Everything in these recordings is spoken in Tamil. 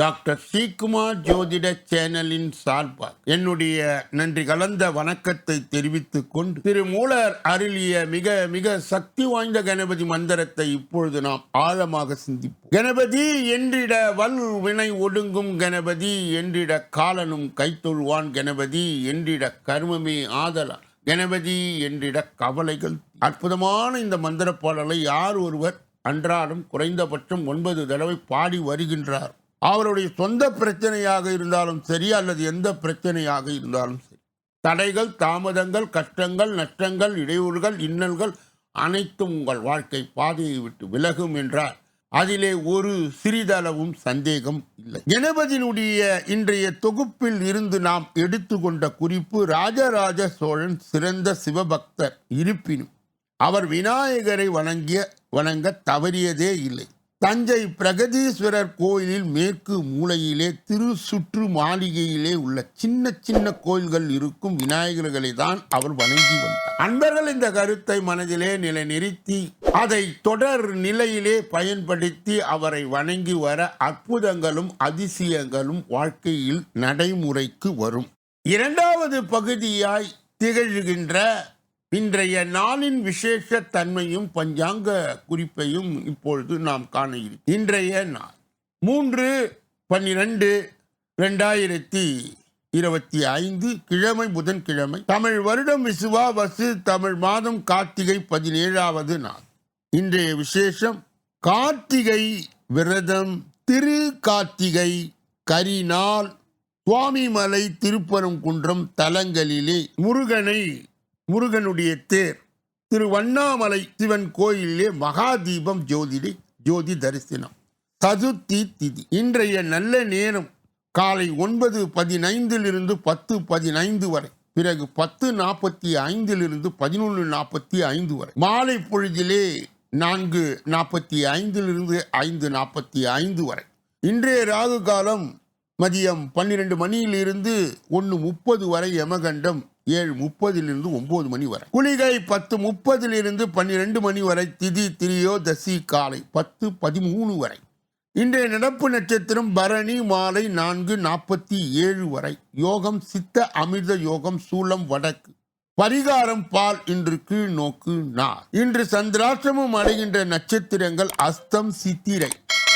டாக்டர் ஸ்ரீகுமார் ஜோதிட சேனலின் சார்பாக என்னுடைய நன்றி கலந்த வணக்கத்தை தெரிவித்துக் கொண்டு திரு மூலர் அருளிய மிக மிக சக்தி வாய்ந்த கணபதி மந்திரத்தை இப்பொழுது நாம் ஆழமாக சிந்திப்போம். கணபதி என்றிட வல் வினை ஒடுங்கும் கணபதி என்றிட காலனும் கைத்தொழுவான் கணபதி என்றிட கர்மமே ஆதலால் கணபதி என்றிட கவலைகள். அற்புதமான இந்த மந்திர பாடலை யார் ஒருவர் அன்றாடம் குறைந்தபட்சம் ஒன்பது தடவை பாடி வருகின்றார். அவருடைய சொந்த பிரச்சனையாக இருந்தாலும் சரி அல்லது எந்த பிரச்சனையாக இருந்தாலும் சரி. தடைகள் தாமதங்கள் கஷ்டங்கள் நஷ்டங்கள் இடையூறுகள் இன்னல்கள் அனைத்தும் உங்கள் வாழ்க்கை பாதையை விட்டு விலகும் என்றால் அதிலே ஒரு சிறிதளவும் சந்தேகம் இல்லை. கணபதியினுடைய இன்றைய தொகுப்பில் இருந்து நாம் எடுத்துக்கொண்ட குறிப்பு ராஜராஜ சோழன் சிறந்த சிவபக்தர் இருப்பினும் அவர் விநாயகரை வணங்கிய வணங்க தவறியதே இல்லை. தஞ்சை பிரகதீஸ்வரர் கோயிலில் மேற்கு மூலையிலே திரு சுற்று மாளிகையிலே உள்ள சின்ன சின்ன கோயில்கள் இருக்கும் விநாயகர்களை தான் அவர் வணங்கி வந்தார். அன்பர்கள் இந்த கருத்தை மனதிலே நிலைநிறுத்தி அதை தொடர் நிலையிலே பயன்படுத்தி அவரை வணங்கி வர அற்புதங்களும் அதிசயங்களும் வாழ்க்கையில் நடைமுறைக்கு வரும். இரண்டாவது பகுதியாய் திகழ்கின்ற இன்றைய நாளின் விசேஷ தன்மையும் பஞ்சாங்க குறிப்பையும் இப்பொழுது நாம் காண இருக்கிறோம். இன்றைய நாள் மூன்று பன்னிரண்டு ரெண்டாயிரத்தி இருபத்தி ஐந்து கிழமை புதன்கிழமை தமிழ் வருடம் விசுவா வசு தமிழ் மாதம் கார்த்திகை பதினேழாவது நாள். இன்றைய விசேஷம் கார்த்திகை விரதம் திரு கார்த்திகை கரிநாள் சுவாமிமலை திருப்பரங்குன்றம் தலங்களிலே முருகனை முருகனுடைய தேர். திரு வண்ணாமலை சிவன் கோயிலே மகாதீபம் ஜோதிடை ஜோதி தரிசனம். சதுர்த்தி திதி. இன்றைய நல்ல நேரம் காலை ஒன்பது பதினைந்திலிருந்து பத்து பதினைந்து வரை. பிறகு பத்து நாற்பத்தி ஐந்திலிருந்து பதினொன்று நாற்பத்தி ஐந்து வரை. மாலை பொழுதிலே நான்கு நாற்பத்தி ஐந்திலிருந்து ஐந்து நாற்பத்தி ஐந்து வரை. இன்றைய ராகு காலம் மதியம் பன்னிரெண்டு மணியிலிருந்து ஒன்று முப்பது வரை யமகண்டம் ஏழு முப்பதிலிருந்து ஒன்பது மணி வரை. குளிகை பத்து முப்பதிலிருந்து பன்னிரெண்டு மணி வரை திதி திரியோதசி காலை பத்து பதிமூணு வரை. இன்றைய நடப்பு நட்சத்திரம் பரணி மாலை நான்கு நாற்பத்தி ஏழு வரை. யோகம் சித்த அமிர்த யோகம் சூலம் வடக்கு. பரிகாரம் பால் இன்று கீழ் நோக்கு நார். இன்று சந்திராஷ்டிரமம் அடைகின்ற நட்சத்திரங்கள் அஸ்தம் சித்திரை.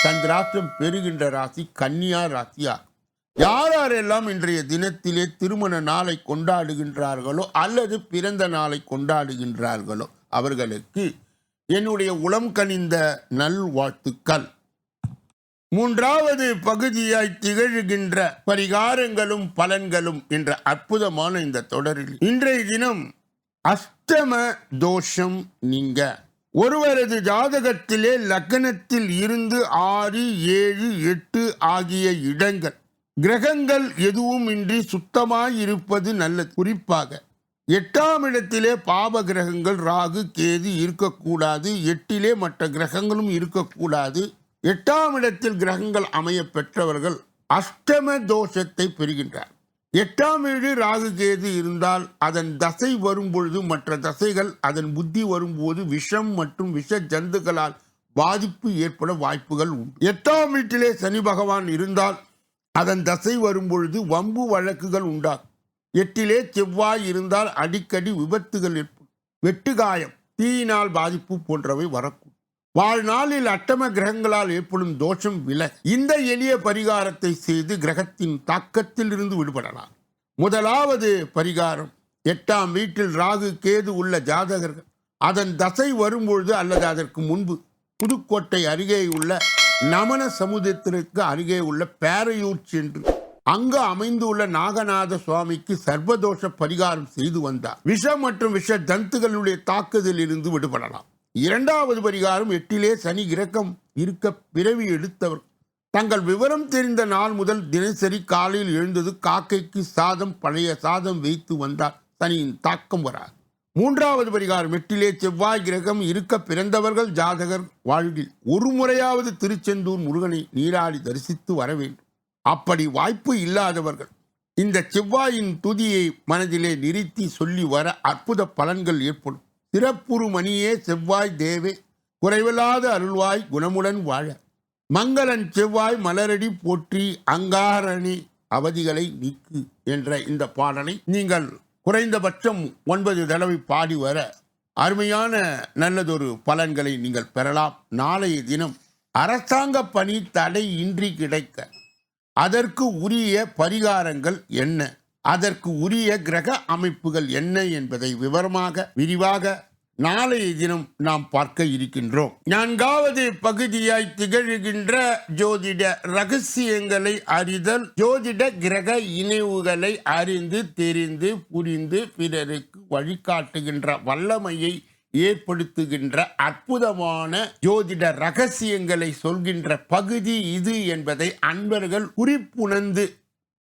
சந்திராஷ்டிரம் பெறுகின்ற ராசி கன்னியா ராசியா யார் யாரெல்லாம் இன்றைய தினத்திலே திருமண நாளை கொண்டாடுகின்றார்களோ அல்லது பிறந்த நாளை கொண்டாடுகின்றார்களோ அவர்களுக்கு என்னுடைய உளம் கனிந்த நல்வாழ்த்துக்கள். மூன்றாவது பகுதியாய் திகழ்கின்ற பரிகாரங்களும் பலன்களும் என்ற அற்புதமான இந்த தொடரில் இன்றைய தினம் அஷ்டம தோஷம் நீங்க. ஒருவரது ஜாதகத்திலே லக்னத்தில் இருந்து ஆறு ஏழு எட்டு ஆகிய இடங்கள் கிரகங்கள் எதுவும் இன்றி சுத்தமாய் இருப்பது நல்லது. குறிப்பாக எட்டாம் இடத்திலே பாப கிரகங்கள் ராகு கேது இருக்கக்கூடாது. எட்டிலே மற்ற கிரகங்களும் இருக்கக்கூடாது. எட்டாம் இடத்தில் கிரகங்கள் அமைய பெற்றவர்கள் அஷ்டம தோஷத்தை பெறுகின்றார். எட்டாம் வீடு ராகு கேது இருந்தால் அதன் தசை வரும்பொழுது மற்ற தசைகள் அதன் புத்தி வரும்போது விஷம் மற்றும் விஷ ஜந்துக்களால் பாதிப்பு ஏற்பட வாய்ப்புகள் உண்டு. எட்டாம் வீட்டிலே சனி பகவான் இருந்தால் அதன் தசை வரும்பொழுது வம்பு வழக்குகள் உண்டாகும் எட்டிலே செவ்வாய் இருந்தால் அடிக்கடி விபத்துகள் ஏற்படும். வெட்டுகாயம் தீயினால் பாதிப்பு போன்றவை வரக்கூடும். வாழ்நாளில் அட்டம கிரகங்களால் ஏற்படும் தோஷம் வில. இந்த எளிய பரிகாரத்தை செய்து கிரகத்தின் தாக்கத்தில் இருந்து விடுபடலாம். முதலாவது பரிகாரம் எட்டாம் வீட்டில் ராகு கேது உள்ள ஜாதகர்கள். அதன் தசை வரும்பொழுது அல்லது அதற்கு முன்பு புதுக்கோட்டை அருகே உள்ள நமன சமுதிரத்திற்கு அருகே உள்ள பேரையூர் சென்று அங்கு அமைந்துள்ள நாகநாத சுவாமிக்கு சர்வதோஷ பரிகாரம் செய்து வந்தார். விஷ மற்றும் விஷ தந்துகளுடைய தாக்குதலில் இருந்து விடுபடலாம். இரண்டாவது பரிகாரம் எட்டிலே சனி இறக்கம் இருக்க பிறவி எடுத்தவர். தங்கள் விவரம் தெரிந்த நாள் முதல் தினசரி காலையில் எழுந்தது காக்கைக்கு சாதம் பழைய சாதம் வைத்து வந்தார். சனியின் தாக்கம் வராது. மூன்றாவது பரிகாரம் எட்டிலே செவ்வாய் கிரகம் இருக்க பிறந்தவர்கள் ஜாதகர் வாழ்வில் ஒரு முறையாவது திருச்செந்தூர் முருகனை நீராடி தரிசித்து வர வேண்டும். அப்படி வாய்ப்பு இல்லாதவர்கள் இந்த செவ்வாயின் துதியை மனதிலே நிறுத்தி சொல்லி வர அற்புத பலன்கள் ஏற்படும். சிறப்புரு மணியே செவ்வாய் தேவே குறைவில்லாத அருள்வாய் குணமுடன் வாழ. மங்களன் செவ்வாய் மலரடி போற்றி அங்காரணி அவதிகளை நீக்கு என்ற இந்த பாடலை நீங்கள் குறைந்தபட்சம் ஒன்பது தடவை பாடி வர அருமையான நல்லதொரு பலன்களை நீங்கள் பெறலாம். நாளைய தினம் அரசாங்க பணி தடை இன்றி கிடைக்க அதற்கு உரிய பரிகாரங்கள் என்ன? அதற்கு உரிய கிரக அமைப்புகள் என்ன என்பதை விவரமாக விரிவாக நாளைய தினம் நாம் பார்க்க இருக்கின்றோம். நான்காவது பகுதியாய் திகழ்கின்ற ஜோதிட ரகசியங்களை அறிதல் ஜோதிட கிரக இணைவுகளை அறிந்து தெரிந்து புரிந்து பிறருக்கு வழிகாட்டுகின்ற வல்லமையை ஏற்படுத்துகின்ற அற்புதமான ஜோதிட ரகசியங்களை சொல்கின்ற பகுதி இது என்பதை அன்பர்கள் குறிப்புணர்ந்து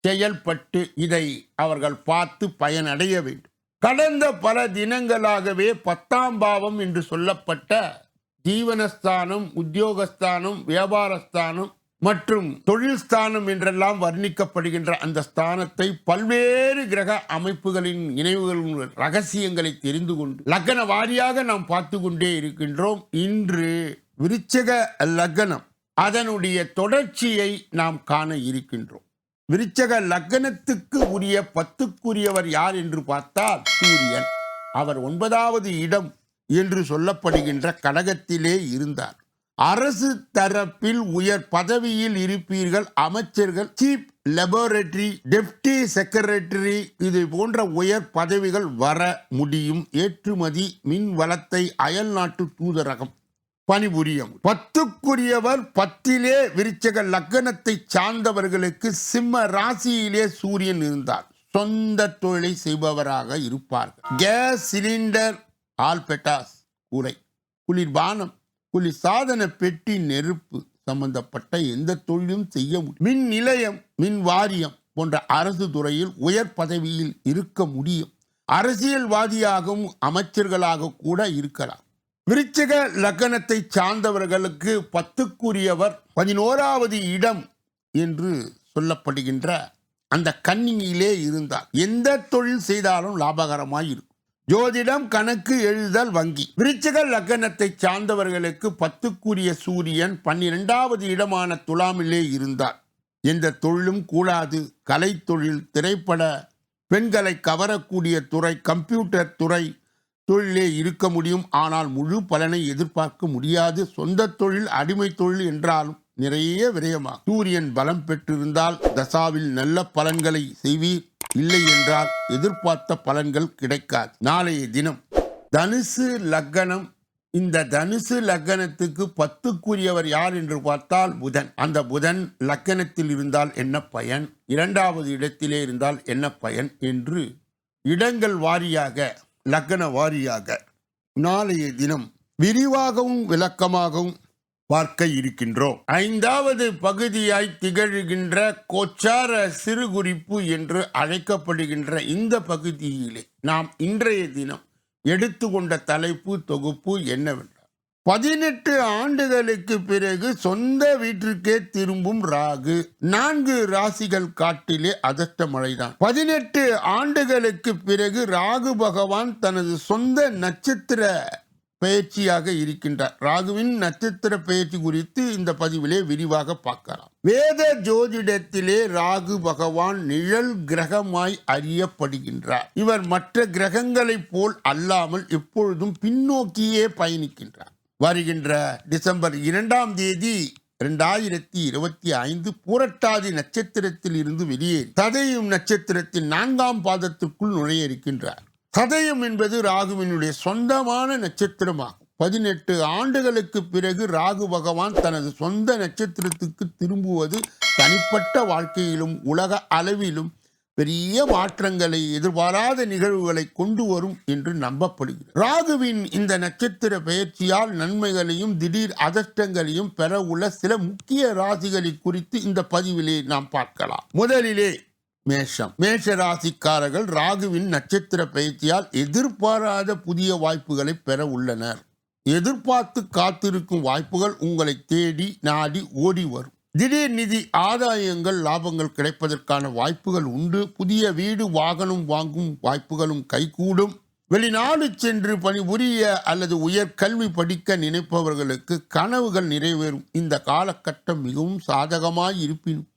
செயல்பட்டு இதை அவர்கள் பார்த்து பயனடைய வேண்டும். கடந்த பல தினங்களாகவே பத்தாம் பாவம் என்று சொல்லப்பட்ட ஜீவனஸ்தானம் உத்தியோகஸ்தானம் வியாபாரஸ்தானம் மற்றும் தொழில் ஸ்தானம் என்றெல்லாம் வர்ணிக்கப்படுகின்ற அந்த ஸ்தானத்தை பல்வேறு கிரக அமைப்புகளின் இணைவுகளின் ரகசியங்களை தெரிந்து கொண்டு லக்கண வாரியாக நாம் பார்த்து கொண்டே இருக்கின்றோம். இன்று விருச்சக லக்னம் அதனுடைய தொடர்ச்சியை நாம் காண இருக்கின்றோம். விருச்சக லக்னத்துக்கு உரிய பத்துக்குரியவர் யார் என்று பார்த்தால் சூரியன். அவர் ஒன்பதாவது இடம் என்று சொல்லப்படுகின்ற கடகத்திலே இருந்தார். அரசு தரப்பில் உயர் பதவியில் இருப்பீர்கள் அமைச்சர்கள் சீப் லெபோரட்டரி டெப்டி செக்ரட்டரி இது போன்ற உயர் பதவிகள் வர முடியும். ஏற்றுமதி மின் வளத்தை அயல் நாட்டு தூதரகம். பணிபுரியும். பத்துக்குரியவர் பத்திலே விருச்சக லக்னத்தை சார்ந்தவர்களுக்கு சிம்ம ராசியிலே சூரியன் இருந்தார். சொந்த தொழிலை செய்பவராக இருப்பார்கள். கேஸ் சிலிண்டர் ஆல்பெட்டாஸ் கூரை குளிர்பானம் குளிர் சாதன பெட்டி நெருப்பு சம்பந்தப்பட்ட எந்த தொழிலும் செய்ய முடியும் மின் நிலையம் மின் வாரியம் போன்ற அரசு துறையில் உயர் பதவியில் இருக்க முடியும். அரசியல்வாதியாகவும் அமைச்சர்களாக கூட இருக்கலாம். விருச்சிக லக்னத்தை சார்ந்தவர்களுக்கு பத்துக்குரியவர் பதினோராவது இடம் என்று சொல்லப்படுகின்ற அந்த கன்னியிலே இருந்தார். எந்த தொழில் செய்தாலும் லாபகரமாய் இருக்கும். ஜோதிடம் கணக்கு எழுதல் வங்கி. விருச்சிக லக்னத்தை சார்ந்தவர்களுக்கு பத்துக்குரிய சூரியன் பன்னிரெண்டாவது இடமான துலாமிலே இருந்தார். எந்த தொழிலும் கூடாது. கலைத்தொழில் திரைப்பட பெண்களை கவரக்கூடிய துறை கம்ப்யூட்டர் துறை தொழிலே இருக்க முடியும். ஆனால் முழு பலனை எதிர்பார்க்க முடியாது. சொந்த தொழில் அடிமை தொழில் என்றாலும் நிறைய விரயமாகும். சூரியன் பலம் பெற்றிருந்தால் தசாவில் நல்ல பலன்களை செய்வீர். இல்லை என்றால் எதிர்பார்த்த பலன்கள் கிடைக்காது. நாளைய தினம் தனுசு லக்கணம். இந்த தனுசு லக்கணத்துக்கு பத்துக்குரியவர் யார் என்று பார்த்தால் புதன். அந்த புதன் லக்கணத்தில் இருந்தால் என்ன பயன்? இரண்டாவது இடத்திலே இருந்தால் என்ன பயன்? என்று இடங்கள் வாரியாக லக்கண வாரியாக நாளைய தினம் விரிவாகவும் விளக்கமாகவும் பார்க்க இருக்கின்றோம். ஐந்தாவது பகுதியாய் திகழ்கின்ற கோச்சார சிறுகுறிப்பு என்று அழைக்கப்படுகின்ற இந்த பகுதியிலே நாம் இன்றைய தினம் எடுத்துக்கொண்ட தலைப்பு தொகுப்பு என்னவென்றால் பதினெட்டு ஆண்டுகளுக்கு பிறகு சொந்த வீட்டிற்கே திரும்பும் ராகு. நான்கு ராசிகள் காட்டிலே அதஷ்ட மழைதான். பதினெட்டு ஆண்டுகளுக்கு பிறகு ராகு பகவான் தனது சொந்த நட்சத்திர பயிற்சியாக இருக்கின்றார். ராகுவின் நட்சத்திர பயிற்சி குறித்து இந்த பதிவிலே விரிவாக பார்க்கலாம். வேத ஜோதிடத்திலே ராகு பகவான் நிழல் கிரகமாய் அறியப்படுகின்றார். இவர் மற்ற கிரகங்களைப் போல் அல்லாமல் எப்பொழுதும் பின்னோக்கியே பயணிக்கின்றார். வருகின்ற டிசம்பர் இரண்டாம் தேதி இரண்டாயிரத்தி இருபத்தி ஐந்து பூரட்டாதி நட்சத்திரத்தில் இருந்து வெளியேறி சதயம் நட்சத்திரத்தின் நான்காம் பாதத்திற்குள் நுழைய இருக்கின்றார். சதயம் என்பது ராகுவினுடைய சொந்தமான நட்சத்திரமாகும். பதினெட்டு ஆண்டுகளுக்கு பிறகு ராகு பகவான் தனது சொந்த நட்சத்திரத்துக்கு திரும்புவது தனிப்பட்ட வாழ்க்கையிலும் உலக அளவிலும் பெரிய மாற்றங்களை எதிர்பாராத நிகழ்வுகளை கொண்டு வரும் என்று நம்பப்படுகிறது. ராகுவின் இந்த நட்சத்திர பெயர்ச்சியால் நன்மைகளையும் திடீர் அதிர்ஷ்டங்களையும் பெற உள்ள சில முக்கிய ராசிகளை குறித்து இந்த பதிவிலே நாம் பார்க்கலாம். முதலிலே மேஷம். மேஷ ராசிக்காரர்கள் ராகுவின் நட்சத்திர பயிற்சியால் எதிர்பாராத புதிய வாய்ப்புகளை பெற உள்ளனர். எதிர்பார்த்து காத்திருக்கும் வாய்ப்புகள் உங்களை தேடி நாடி ஓடி வரும். திடீர் நிதி ஆதாயங்கள் லாபங்கள் கிடைப்பதற்கான வாய்ப்புகள் உண்டு. புதிய வீடு வாகனம் வாங்கும் வாய்ப்புகளும் கைகூடும். வெளிநாடு சென்று பணிபுரிய அல்லது உயர்கல்வி படிக்க நினைப்பவர்களுக்கு கனவுகள் நிறைவேறும். இந்த காலகட்டம் மிகவும் சாதகமாய் இருப்பினும்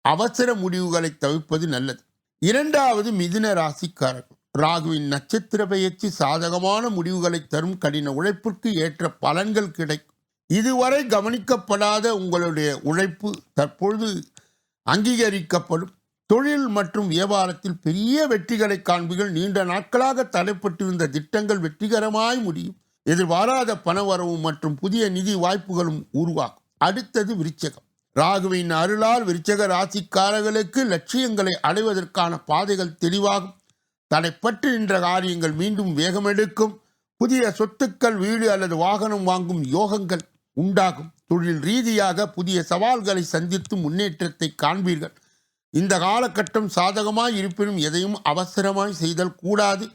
அவசர முடிவுகளை தவிர்ப்பது நல்லது. இரண்டாவது மிதுன ராசிக்காரர்கள். ராகுவின் நட்சத்திர பயிற்சி சாதகமான முடிவுகளை தரும் கடின உழைப்பிற்கு ஏற்ற பலன்கள் கிடைக்கும். இதுவரை கவனிக்கப்படாத உங்களுடைய உழைப்பு தற்பொழுது அங்கீகரிக்கப்படும். தொழில் மற்றும் வியாபாரத்தில் பெரிய வெற்றிகளை காண்பீர்கள். நீண்ட நாட்களாக தடைப்பட்டிருந்த திட்டங்கள் வெற்றிகரமாய் முடியும். எதிர்பாராத பணவரவும் மற்றும் புதிய நிதி வாய்ப்புகளும் உருவாகும். அடுத்தது விருச்சகம். ராகுவின் அருளால் விருச்சக ராசிக்காரர்களுக்கு லட்சியங்களை அடைவதற்கான பாதைகள் தெளிவாகும். தடைப்பட்டு நின்ற காரியங்கள் மீண்டும் வேகமெடுக்கும். புதிய சொத்துக்கள் வீடு அல்லது வாகனம் வாங்கும் யோகங்கள் உண்டாகும். தொழில் ரீதியாக புதிய சவால்களை சந்தித்து முன்னேற்றத்தை காண்பீர்கள். இந்த காலகட்டம் சாதகமாய் இருப்பினும் எதையும் அவசரமாய் செய்தல் கூடாது.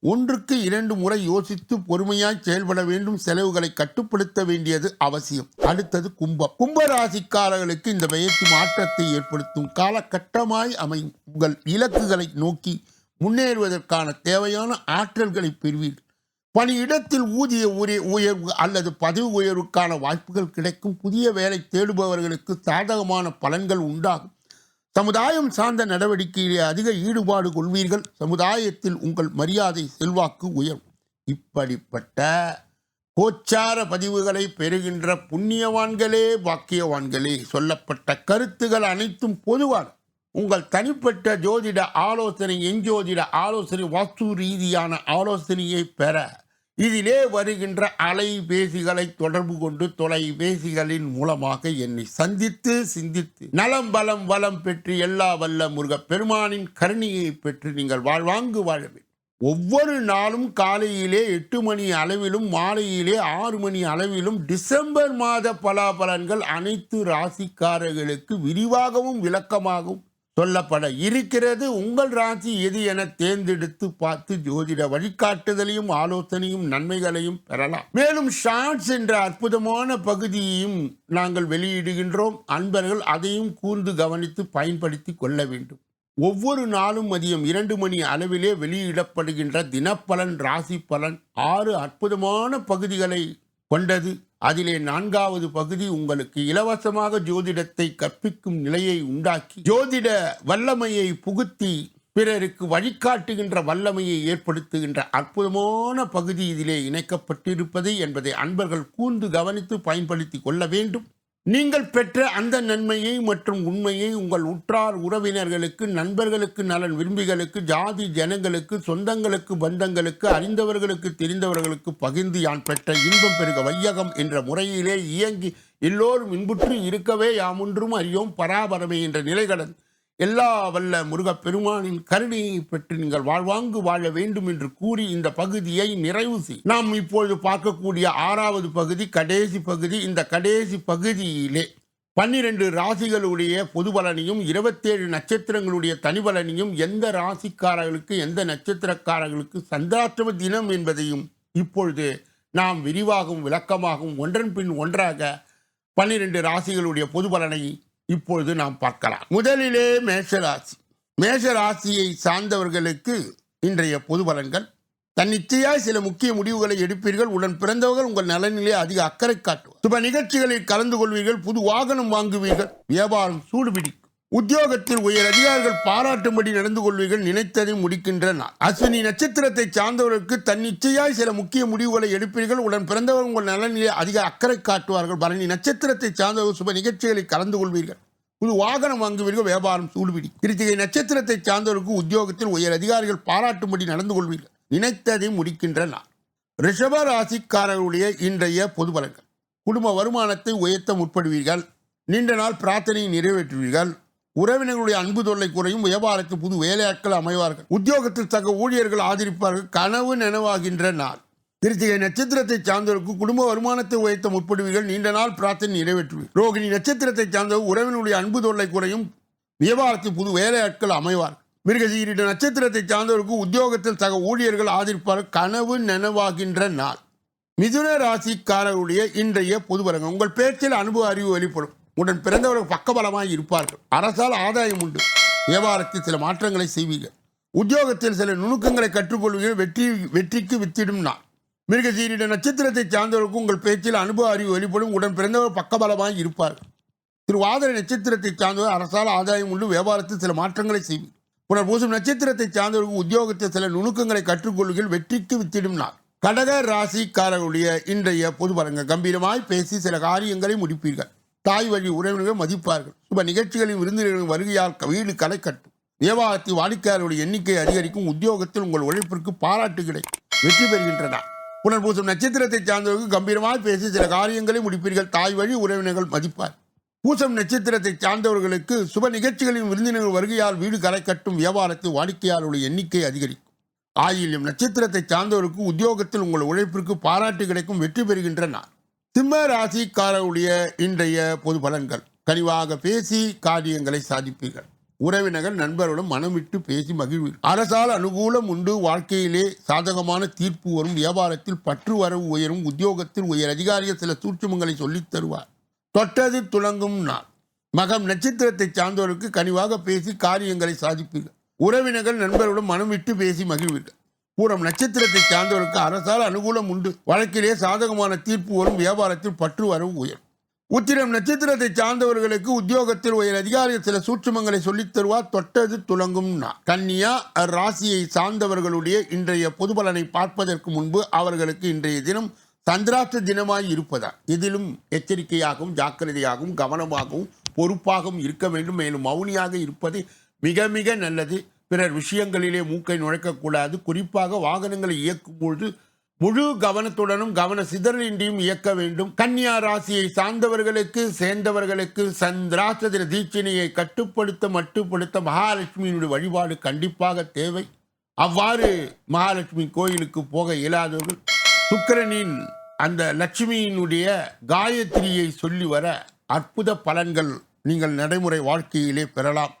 ஒன்றுக்கு இரண்டு முறை யோசித்து பொறுமையாய் செயல்பட வேண்டும். செலவுகளை கட்டுப்படுத்த வேண்டியது அவசியம். அடுத்தது கும்பம். கும்ப ராசிக்காரர்களுக்கு இந்த பயிற்சி மாற்றத்தை ஏற்படுத்தும் காலகட்டமாய் அமையும். உங்கள் இலக்குகளை நோக்கி முன்னேறுவதற்கான தேவையான ஆற்றல்களை பெறுவீர்கள். பணியிடத்தில் ஊதிய உரிய உயர்வு அல்லது பதவி உயர்வுக்கான வாய்ப்புகள் கிடைக்கும். புதிய வேலை தேடுபவர்களுக்கு சாதகமான பலன்கள் உண்டாகும். சமுதாயம் சார்ந்த நடவடிக்கையிலே அதிக ஈடுபாடு கொள்வீர்கள். சமுதாயத்தில் உங்கள் மரியாதை செல்வாக்கு உயரும். இப்படிப்பட்ட கோச்சார பதிவுகளை பெறுகின்ற புண்ணியவான்களே பாக்கியவான்களே சொல்லப்பட்ட கருத்துகள் அனைத்தும் பொதுவான உங்கள் தனிப்பட்ட ஜோதிட ஆலோசனை எஞ்சோதிட ஆலோசனை வாஸ்து ரீதியான ஆலோசனையை பெற இதிலே வருகின்ற அலைபேசிகளை தொடர்பு கொண்டு தொலைபேசிகளின் மூலமாக என்னை சந்தித்து சிந்தித்து நலம் பலம் வளம் பெற்று எல்லா வல்ல முருக பெருமானின் கருணையை பெற்று நீங்கள் வாழ்வாங்கு வாழ வேண்டும். ஒவ்வொரு நாளும் காலையிலே எட்டு மணி அளவிலும் மாலையிலே ஆறு மணி அளவிலும் டிசம்பர் மாத பலாபலன்கள் அனைத்து ராசிக்காரர்களுக்கு விரிவாகவும் விளக்கமாகவும் சொல்லப்பட இருக்கிறது உங்கள் ராசி எது என தேர்ந்தெடுத்து பார்த்து ஜோதிட வழிகாட்டுதலையும் ஆலோசனையும் நன்மைகளையும் பெறலாம். மேலும் ஷார்ட்ஸ் என்ற அற்புதமான பகுதியையும் நாங்கள் வெளியிடுகின்றோம். அன்பர்கள் அதையும் கூர்ந்து கவனித்து பயன்படுத்தி கொள்ள வேண்டும். ஒவ்வொரு நாளும் மதியம் இரண்டு மணி அளவிலே வெளியிடப்படுகின்ற தினப்பலன் ராசி பலன் ஆறு அற்புதமான பகுதிகளை கொண்டது. அதிலே நான்காவது பகுதி உங்களுக்கு இலவசமாக ஜோதிடத்தை கற்பிக்கும் நிலையை உண்டாக்கி ஜோதிட வல்லமையை புகுத்தி பிறருக்கு வழிகாட்டுகின்ற வல்லமையை ஏற்படுத்துகின்ற அற்புதமான பகுதி இதிலே இணைக்கப்பட்டிருப்பது என்பதை அன்பர்கள் கூர்ந்து கவனித்து பயன்படுத்தி கொள்ள வேண்டும். நீங்கள் பெற்ற அந்த நன்மையை மற்றும் உண்மையை உங்கள் உற்றார் உறவினர்களுக்கு நண்பர்களுக்கு நலன் விரும்பிகளுக்கு ஜாதி ஜனங்களுக்கு சொந்தங்களுக்கு பந்தங்களுக்கு அறிந்தவர்களுக்கு தெரிந்தவர்களுக்கு பகிர்ந்து யான் பெற்ற இன்பம் பெருக வையகம் என்ற முறையிலே இயங்கி எல்லோரும் இன்புற்று இருக்கவே யாமொன்றும் அறியோம் பராபரமே என்ற நிலைகளன் எல்லா வல்ல முருகப்பெருமானின் கருணையை பெற்று நீங்கள் வாழ்வாங்கு வாழ வேண்டும் என்று கூறி இந்த பகுதியை நிறைவு செய். நாம் இப்பொழுது பார்க்கக்கூடிய ஆறாவது பகுதி கடைசி பகுதி. இந்த கடைசி பகுதியிலே பன்னிரண்டு ராசிகளுடைய பொது பலனையும் இருபத்தேழு நட்சத்திரங்களுடைய தனிபலனையும் எந்த ராசிக்காரர்களுக்கு எந்த நட்சத்திரக்காரர்களுக்கு சந்திராஷ்டம தினம் என்பதையும் இப்பொழுது நாம் விரிவாகவும் விளக்கமாகவும் ஒன்றன் பின் ஒன்றாக பன்னிரண்டு ராசிகளுடைய பொது பலனை இப்பொழுது நாம் பார்க்கலாம். முதலிலே மேஷராசி. மேஷராசியை சார்ந்தவர்களுக்கு இன்றைய பொது பலன்கள். தன்னிச்சையாய் சில முக்கிய முடிவுகளை எடுப்பீர்கள். உடன் பிறந்தவர்கள் உங்கள் நலனிலே அதிக அக்கறை காட்டுவார் சுப நிகழ்ச்சிகளில் கலந்து கொள்வீர்கள். புது வாகனம் வாங்குவீர்கள். வியாபாரம் சூடுபிடி உத்தியோகத்தில் உயர் அதிகாரிகள் பாராட்டும்படி நடந்து கொள்வீர்கள் நினைத்ததை முடிக்கின்றன. அஸ்வினி நட்சத்திரத்தை சார்ந்தவர்களுக்கு தன்னிச்சையாய் சில முக்கிய முடிவுகளை எடுப்பீர்கள். உடன் பிறந்தவர் உங்கள் நலனிலே அதிக அக்கறை காட்டுவார்கள். பரணி நட்சத்திரத்தை சார்ந்தவர்கள் சுப நிகழ்ச்சிகளில் கலந்து கொள்வீர்கள். புது வாகனம் வாங்குவீர்கள் வியாபாரம் சூடுபிடி. கிருத்திகை நட்சத்திரத்தை சார்ந்தவருக்கு உத்தியோகத்தில் உயர் அதிகாரிகள் பாராட்டும்படி நடந்து கொள்வீர்கள். நினைத்ததை முடிக்கின்ற ரிஷப ராசிக்காரர்களுடைய இன்றைய பொது பலன்கள். குடும்ப வருமானத்தை உயர்த்த முற்படுவீர்கள். நீண்ட நாள் பிரார்த்தனையை நிறைவேற்றுவீர்கள். உறவினர்களுடைய அன்பு தொல்லை குறையும் வியாபாரத்தில் புது வேலையாட்கள் அமைவார்கள். உத்தியோகத்தில் தக்க ஊழியர்கள் ஆதரிப்பார்கள். கனவு நினைவாகின்ற நாள். திருச்சிகை நட்சத்திரத்தை சார்ந்தவருக்கு குடும்ப வருமானத்தை உயர்த்த முற்படுவீர்கள். நீண்ட நாள் பிரார்த்தனை நிறைவேற்றுவீர்கள். ரோகிணி நட்சத்திரத்தை சார்ந்தவர் உறவினுடைய அன்பு தொல்லை குறையும் வியாபாரத்தில் புது வேலையாட்கள் அமைவார்கள். மிருகசீரிட நட்சத்திரத்தை சார்ந்தவருக்கு உத்தியோகத்தில் சக ஊழியர்கள் ஆதரிப்பார்கள். கனவு நினைவாகின்ற நாள். மிதுன ராசிக்காரருடைய இன்றைய பொதுவரங்கம் உங்கள் பேச்சில் அனுபவ அறிவு வெளிப்படும். உடன் பிறந்தவர்கள் பக்கபலமாக இருப்பார்கள். அரசால் ஆதாயம் உண்டு. வியாபாரத்தில் சில மாற்றங்களை செய்வீர்கள். உத்தியோகத்தில் சில நுணுக்கங்களை கற்றுக்கொள்வீர்கள். வெற்றி வெற்றிக்கு வித்திடும் நான் மிருகசீரிட நட்சத்திரத்தை சார்ந்தவருக்கு உங்கள் பேச்சில் அனுபவ அறிவு வெளிப்படும். உடன் பிறந்தவர் பக்கபலமாக இருப்பார்கள். திருவாதிரை நட்சத்திரத்தை சார்ந்தவர் அரசால் ஆதாயம் உண்டு. வியாபாரத்தில் சில மாற்றங்களை செய்வீர்கள். புனர்பூசம் நட்சத்திரத்தை சார்ந்தவர்கள் உத்தியோகத்தில் சில நுணுக்கங்களை கற்றுக்கொள்வீர்கள். வெற்றிக்கு வித்திடும் நாள். கடக ராசிக்காரர்களுடைய இன்றைய பொது கம்பீரமாய் பேசி சில காரியங்களை முடிப்பீர்கள். தாய் வழி உறவினர்கள் மதிப்பார்கள். சுப நிகழ்ச்சிகளின் விருந்தினர்களின் வருகையால் வீடு களை கட்டும். வியாபாரத்தில் வாடிக்கையாளருடைய எண்ணிக்கை அதிகரிக்கும். உத்தியோகத்தில் உங்கள் உழைப்பிற்கு பாராட்டு கிடைக்கும் வெற்றி பெறுகின்றன. புனர்பூசம் நட்சத்திரத்தை சார்ந்தவர்கள் கம்பீரமாக பேசி சில காரியங்களை முடிப்பீர்கள். தாய் வழி உறவினர்கள் மதிப்பார் பூசம் நட்சத்திரத்தை சார்ந்தவர்களுக்கு சுப நிகழ்ச்சிகளின் விருந்தினர்கள் வருகையால் வீடு களை கட்டும். வியாபாரத்தில் வாடிக்கையாளருடைய எண்ணிக்கை அதிகரிக்கும். ஆயிலும் நட்சத்திரத்தை சார்ந்தவருக்கு உத்தியோகத்தில் உங்கள் உழைப்பிற்கு பாராட்டு கிடைக்கும். வெற்றி பெறுகின்றனர் சிம்ம ராசிக்காரருடைய இன்றைய பொது பலன்கள். கனிவாக பேசி காரியங்களை சாதிப்பீர்கள். உறவினர்கள் நண்பர்களும் மனம் விட்டு பேசி மகிழ்வீர்கள். அரசால் அனுகூலம் உண்டு. வாழ்க்கையிலே சாதகமான தீர்ப்பு வரும். வியாபாரத்தில் பற்று வரவு உயரும். உத்தியோகத்தில் உயர் அதிகாரிகள் சில சூட்சமங்களை சொல்லித் தருவார். தொட்டது துளங்கும் நாள். மகம் நட்சத்திரத்தை சார்ந்தவருக்கு கனிவாக பேசி காரியங்களை சாதிப்பீர்கள். உறவினர்கள் நண்பர்களுடன் மனம் விட்டு பேசி மகிழ்வீர்கள். பூரம் நட்சத்திரத்தை சார்ந்தவருக்கு அரசால் அனுகூலம் உண்டு. வழக்கிலே சாதகமான தீர்ப்பு வரும் வியாபாரத்தில் பற்று வரவு உயர் உத்திரம் நட்சத்திரத்தை சார்ந்தவர்களுக்கு உத்தியோகத்தில் உயர் அதிகாரிகள் சில சூட்சுமங்களை சொல்லித் தருவார் தொட்டது துலங்கும் கன்னியா ராசியை சார்ந்தவர்களுடைய இன்றைய பொதுபலனை பார்ப்பதற்கு முன்பு அவர்களுக்கு இன்றைய தினம் சந்திராஷ்ட தினமாய் இருப்பதால் இதிலும் எச்சரிக்கையாகவும் ஜாக்கிரதையாகவும் கவனமாகவும் பொறுப்பாகவும் இருக்க வேண்டும். மேலும் மௌனியாக இருப்பது மிக மிக நல்லது. பிறர் விஷயங்களிலே மூக்கை நுழைக்கக்கூடாது. குறிப்பாக வாகனங்களை இயக்கும் பொழுது முழு கவனத்துடனும் கவன சிதறலின்றியும் இயக்க வேண்டும். கன்னியா ராசியை சார்ந்தவர்களுக்கு சேர்ந்தவர்களுக்கு சந்திராசதிர தீட்சணையை கட்டுப்படுத்த மட்டுப்படுத்த மகாலட்சுமியினுடைய வழிபாடு கண்டிப்பாக தேவை. அவ்வாறு மகாலட்சுமி கோயிலுக்கு போக இயலாதவர்கள் சுக்கரனின் அந்த லட்சுமியினுடைய காயத்ரியை சொல்லி வர அற்புத பலன்கள் நீங்கள் நடைமுறை வாழ்க்கையிலே பெறலாம்.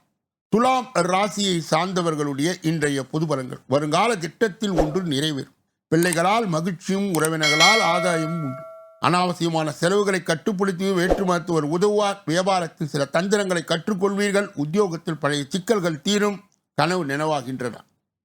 துலாம் ராசியை சார்ந்தவர்களுடைய இன்றைய பொது பலன்கள் வருங்கால திட்டத்தில் ஒன்று நிறைவேறும். பிள்ளைகளால் மகிழ்ச்சியும் உறவினர்களால் ஆதாயமும் உண்டு. அனாவசியமான செலவுகளை கட்டுப்படுத்தி வேற்று மருத்துவர் உதவுவார். வியாபாரத்தில் சில தந்திரங்களை கற்றுக்கொள்வீர்கள். உத்தியோகத்தில் பழைய சிக்கல்கள் தீரும். கனவு நினைவாகின்றன.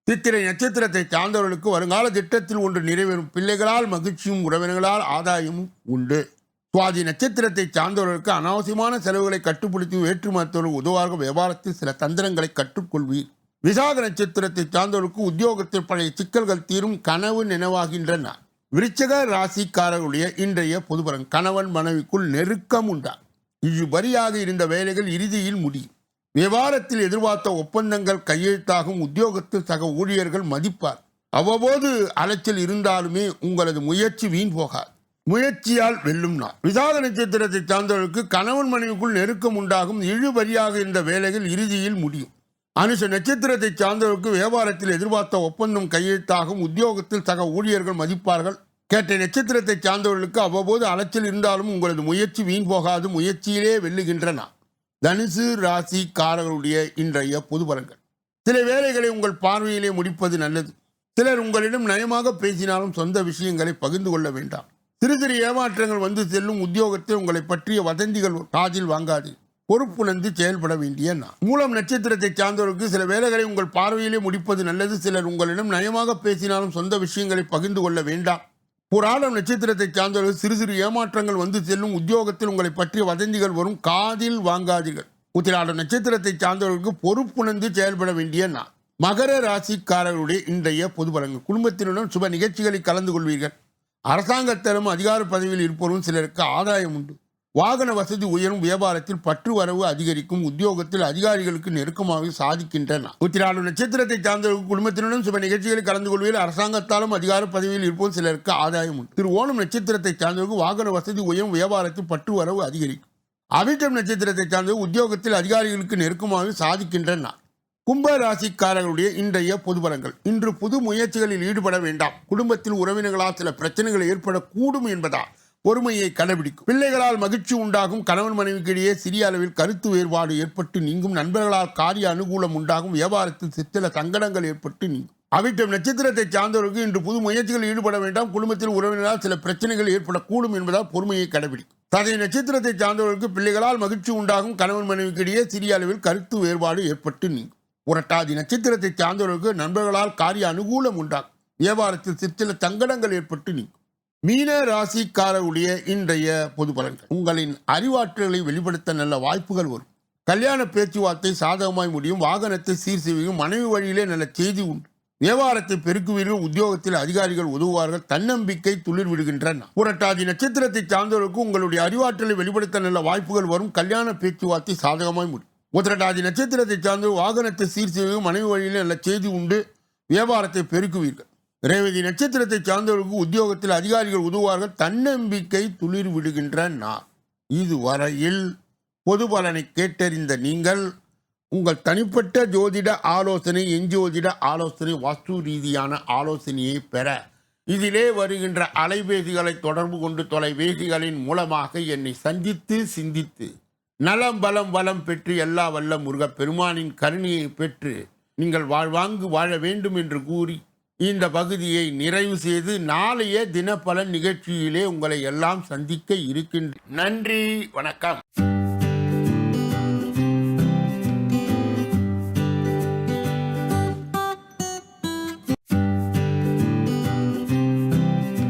சித்திரை நட்சத்திரத்தை சார்ந்தவர்களுக்கு வருங்கால திட்டத்தில் ஒன்று நிறைவேறும். பிள்ளைகளால் மகிழ்ச்சியும் உறவினர்களால் ஆதாயமும் உண்டு. சுவாதி நட்சத்திரத்தை சார்ந்தவர்களுக்கு அனாவசியமான செலவுகளை கட்டுப்படுத்தி ஏற்றுமதித்தவர்கள் உதவாக உதவார்கள் வியாபாரத்தில் சில தந்திரங்களை கற்றுக்கொள்வீர். விசாக நட்சத்திரத்தை சார்ந்தவர்களுக்கு உத்தியோகத்தில் பழைய சிக்கல்கள் தீரும் கனவு நினைவாகின்றன. விருச்சக ராசிக்காரர்களுடைய இன்றைய பொதுபலன் கணவன் மனைவிக்குள் நெருக்கம் உண்டா இழுபறியாக இருந்த வேலைகள் இறுதியில் முடியும். விவகாரத்தில் எதிர்பார்த்த ஒப்பந்தங்கள் கையெழுத்தாகும் உத்தியோகத்தில் சக ஊழியர்கள் மதிப்பார். அவ்வப்போது அலைச்சல் இருந்தாலுமே உங்களது முயற்சி வீண் போகாது. முயற்சியால் வெல்லும் நாள். விசாத நட்சத்திரத்தை சார்ந்தவர்களுக்கு கணவன் மனைவிக்குள் நெருக்கம் உண்டாகும் இழுபறியாக இருந்த வேலைகள் இறுதியில் முடியும். அனுஷ நட்சத்திரத்தை சார்ந்தவருக்கு வியாபாரத்தில் எதிர்பார்த்த ஒப்பந்தம் கையெழுத்தாகும். உத்தியோகத்தில் சக ஊழியர்கள் மதிப்பார்கள். கேட்ட நட்சத்திரத்தை சார்ந்தவர்களுக்கு அவ்வப்போது அலைச்சல் இருந்தாலும் உங்களது முயற்சி வீண் போகாது. முயற்சியிலே வெல்லுகின்றன. தனுசு ராசிக்காரர்களுடைய இன்றைய பொது பலன்கள். சில வேலைகளை உங்கள் பார்வையிலே முடிப்பது நல்லது. சிலர் உங்களிடம் நயமாக பேசினாலும் சொந்த விஷயங்களை பகிர்ந்து கொள்ள வேண்டாம். சிறு சிறு ஏமாற்றங்கள் வந்து செல்லும் உத்தியோகத்தில் உங்களை பற்றிய வதந்திகள் காதில் வாங்காது. பொறுப்புணர்ந்து செயல்பட வேண்டிய நான் மூலம் நட்சத்திரத்தை சார்ந்தவருக்கு சில வேலைகளை உங்கள் பார்வையிலே முடிப்பது நல்லது. சிலர் உங்களிடம் நயமாக பேசினாலும் சொந்த விஷயங்களை பகிர்ந்து கொள்ள வேண்டாம். புராணம் நட்சத்திரத்தை சார்ந்தவர்கள் சிறு சிறு ஏமாற்றங்கள் வந்து செல்லும் உத்தியோகத்தில் உங்களை பற்றிய வதந்திகள் வரும். காதில் வாங்காதீர்கள். உத்திராடம் நட்சத்திரத்தை சார்ந்தவர்களுக்கு பொறுப்புணர்ந்து செயல்பட வேண்டிய நான் மகர ராசிக்காரர்களுடைய இன்றைய பொது பலன்கள். குடும்பத்தினுடன் சுப நிகழ்ச்சிகளில் கலந்து கொள்வீர்கள். அரசாங்கத்திலும் அதிகார பதவியில் இருப்பவரும் சிலருக்கு ஆதாயம் உண்டு. வாகன வசதி உயரும் வியாபாரத்தில் பற்று வரவு அதிகரிக்கும் உத்தியோகத்தில் அதிகாரிகளுக்கு நெருக்கமாக சாதிக்கின்றன. உத்திராடு நட்சத்திரத்தை சார்ந்த குடும்பத்தினரும் சில நிகழ்ச்சிகளில் கலந்து கொள்வதில் அரசாங்கத்தாலும் அதிகார பதவியில் இருப்போம் சிலருக்கு ஆதாயம் உண்டு. திரு ஓணம் நட்சத்திரத்தை சார்ந்தவர்கள் வாகன வசதி உயரும் வியாபாரத்தில் பற்று வரவு அதிகரிக்கும். அவிட்டம் நட்சத்திரத்தை சார்ந்த உத்தியோகத்தில் அதிகாரிகளுக்கு நெருக்கமாக சாதிக்கின்றன கும்ப ராசிக்காரர்களுடைய இன்றைய பொதுபலங்கள் இன்று புது முயற்சிகளில் ஈடுபட வேண்டாம். குடும்பத்தில் உறவினர்களால் சில பிரச்சனைகள் ஏற்படக்கூடும் என்பதால் பொறுமையை கடைபிடிக்கும். பிள்ளைகளால் மகிழ்ச்சி உண்டாகும். கணவன் மனைவிக்கு இடையே சிறிய அளவில் கருத்து வேறுபாடு ஏற்பட்டு நீங்கும். நண்பர்களால் காரிய அனுகூலம் உண்டாகும். வியாபாரத்தில் சித்தில சங்கடங்கள் ஏற்பட்டு நீங்கும். அவிட்டம் நட்சத்திரத்தை சார்ந்தவர்களுக்கு இன்று புது முயற்சிகளில் ஈடுபட வேண்டாம். குடும்பத்தில் உறவினரால் சில பிரச்சனைகள் ஏற்படக்கூடும் என்பதால் பொறுமையை கடைபிடிக்கும். ததை நட்சத்திரத்தை சார்ந்தவர்களுக்கு பிள்ளைகளால் மகிழ்ச்சி உண்டாகும். கணவன் மனைவிக்கு இடையே சிறிய அளவில் கருத்து வேறுபாடு ஏற்பட்டு நீங்கும். புரட்டாதி நட்சத்திரத்தை சார்ந்தவர்களுக்கு நண்பர்களால் காரிய அனுகூலம் உண்டாகும் வியாபாரத்தில் சிற்சில தங்கடங்கள் ஏற்பட்டு நீங்கும். மீன ராசிக்காரருடைய இன்றைய பொது பலன்கள். உங்களின் அறிவாற்றல்களை வெளிப்படுத்த நல்ல வாய்ப்புகள் வரும். கல்யாண பேச்சுவார்த்தை சாதகமாய் முடியும். வாகனத்தை சீர் செய்யும் மனைவி வழியிலே நல்ல செய்தி உண்டு. வியாபாரத்தை பெருக்குவீர்கள். உத்தியோகத்தில் அதிகாரிகள் உதவுவார்கள். தன்னம்பிக்கை துளிர் விடுகின்றன. புரட்டாதி நட்சத்திரத்தை சார்ந்தவர்களுக்கு உங்களுடைய அறிவாற்றலை வெளிப்படுத்த நல்ல வாய்ப்புகள் வரும். கல்யாண பேச்சுவார்த்தை சாதகமாய் முடியும். உத்திரட்டாதி நட்சத்திரத்தை சார்ந்து வாகனத்தை சீர் செய்யும் மனைவி வழியில் நல்ல செய்தி உண்டு. வியாபாரத்தை பெருக்குவீர்கள். ரேவதி நட்சத்திரத்தை சார்ந்தவர்களுக்கு உத்தியோகத்தில் அதிகாரிகள் உதவுவார்கள். தன்னம்பிக்கை துளிர் விடுகின்ற நாள் இதுவரையில் பொது பலனை கேட்டறிந்த நீங்கள் உங்கள் தனிப்பட்ட ஜோதிட ஆலோசனை எஞ்சோதிட ஆலோசனை வாஸ்து ரீதியான ஆலோசனையை பெற. இதிலே வருகின்ற அலைபேசிகளை தொடர்பு கொண்டு தொலைபேசிகளின் மூலமாக என்னை சந்தித்து சிந்தித்து நலம் பலம் வளம் பெற்று எல்லா வல்ல முருகப் பெருமானின் கருணையை பெற்று நீங்கள் வாழ்வாங்கு வாழ வேண்டும் என்று கூறி இந்த பகுதியை நிறைவு செய்து நாளைய தினப்பலன் நிகழ்ச்சியிலே உங்களை எல்லாம் சந்திக்க இருக்கின்ற நன்றி வணக்கம்.